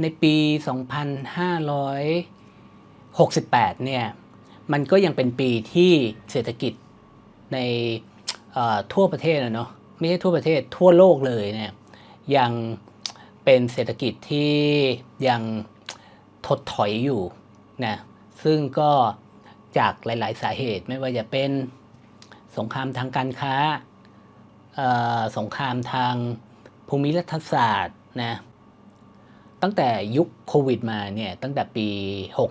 ในปี 2568 เนี่ย มันก็ยังเป็นปีที่เศรษฐกิจในทั่วประเทศนะเนาะ ไม่ใช่ทั่วประเทศทั่วโลกเลยเนี่ย ยังเป็นเศรษฐกิจที่ยังถดถอยอยู่นะ ซึ่งก็จากหลาย ๆ สาเหตุไม่ว่าจะเป็นสงครามทางการค้าสงครามทางภูมิรัฐศาสตร์นะ ตั้งแต่ยุคโควิดมาเนี่ยตั้งแต่ปี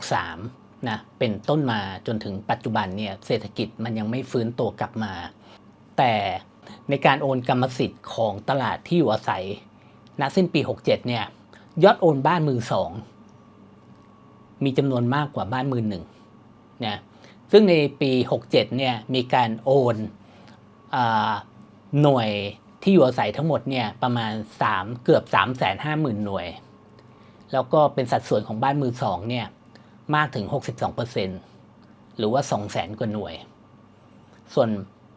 63นะเป็นต้นมาจนถึงปัจจุบันเนี่ยเศรษฐกิจมันยังไม่ฟื้นตัวกลับมา แต่ในการโอนกรรมสิทธิ์ของตลาดที่อยู่อาศัยณสิ้นปี 67เนี่ยยอดโอนบ้านมือสองมีจำนวนมากกว่าบ้านมือหนึ่งนะซึ่งในปี 67เนี่ยมีการโอนอหน่วยที่อยู่อาศัยทั้งหมดเนี่ยประมาณ 3 เกือบ 3 5 0 0 0 0 หน่วย แล้วก็เป็นสัดส่วนของบ้านมือสองเนี่ยมากถึง 62%หรือว่า 200,000 กว่าหน่วย ส่วน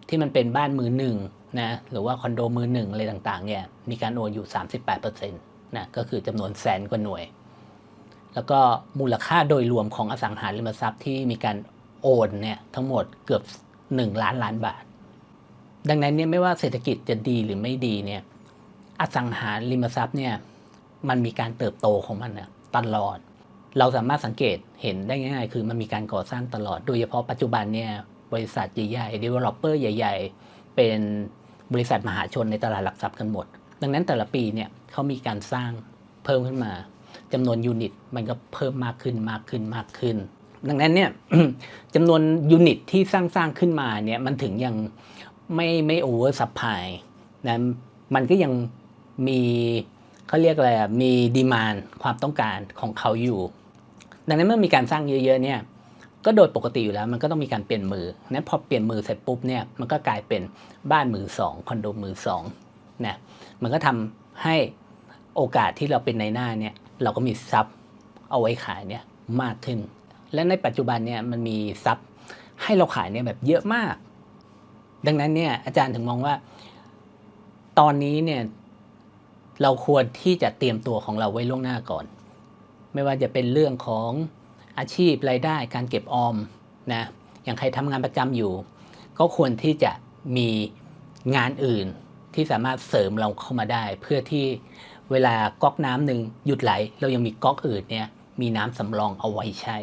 ที่มันเป็นบ้านมือหนึ่งนะหรือว่าคอนโดมือหนึ่งอะไรต่างๆเนี่ยมีการโอนอยู่ 38%นะก็คือจำนวนแสนกว่าหน่วย แล้วก็มูลค่าโดยรวมของอสังหาริมทรัพย์ที่มีการโอนเนี่ยทั้งหมดเกือบ 1 ล้านล้านบาท ดังนั้นเนี่ยไม่ว่าเศรษฐกิจจะดีหรือไม่ดีเนี่ยอสังหาริมทรัพย์เนี่ย มันมีการเติบโตของมันนะตลอด เราสามารถสังเกตเห็นได้ง่ายๆ คือมันมีการก่อสร้างตลอด โดยเฉพาะปัจจุบันเนี่ยบริษัทใหญ่ๆ developer ใหญ่ ๆ เป็นบริษัทมหาชนในตลาดหลักทรัพย์กันหมด ดังนั้นแต่ละปีเนี่ยเขามีการสร้างเพิ่มขึ้นมาจำนวนยูนิตมันก็เพิ่มมากขึ้นมากขึ้นมากขึ้น ดังนั้นเนี่ยจำนวนยูนิตที่สร้างสร้างขึ้นมาเนี่ยมันถึงยังไม่ไม่โอเวอร์ซัพพลายนะมันก็ยังมี เขาเรียกอะไรมีดีมานความต้องการของเขาอยู่ ดังนั้นเมื่อมีการสร้างเยอะๆเนี่ยก็โดยปกติอยู่แล้วมันก็ต้องมีการเปลี่ยนมือนั้นพอเปลี่ยนมือเสร็จปุ๊บเนี่ยมันก็กลายเป็นบ้านมือสองคอนโดมือสองนะมันก็ทำให้โอกาสที่เราเป็นในหน้าเนี่ยเราก็มีทรัพย์เอาไว้ขายเนี่ยมากขึ้น และในปัจจุบันเนี่ยมันมีทรัพย์ให้เราขายเนี่ยแบบเยอะมาก ดังนั้นเนี่ยอาจารย์ถึงมองว่า ตอนนี้เนี่ย เราควรที่จะเตรียมตัวของเราไว้ล่วงหน้าก่อน ไม่ว่าจะเป็นเรื่องของอาชีพรายได้การเก็บออมนะอย่างใครทำงานประจำอยู่ ก็ควรที่จะมีงานอื่นที่สามารถเสริมเราเข้ามาได้ เพื่อที่เวลาก๊อกน้ำหนึ่งหยุดไหล เรายังมีก๊อกอื่นเนี่ยมีน้ำสำรองเอาไว้ใช้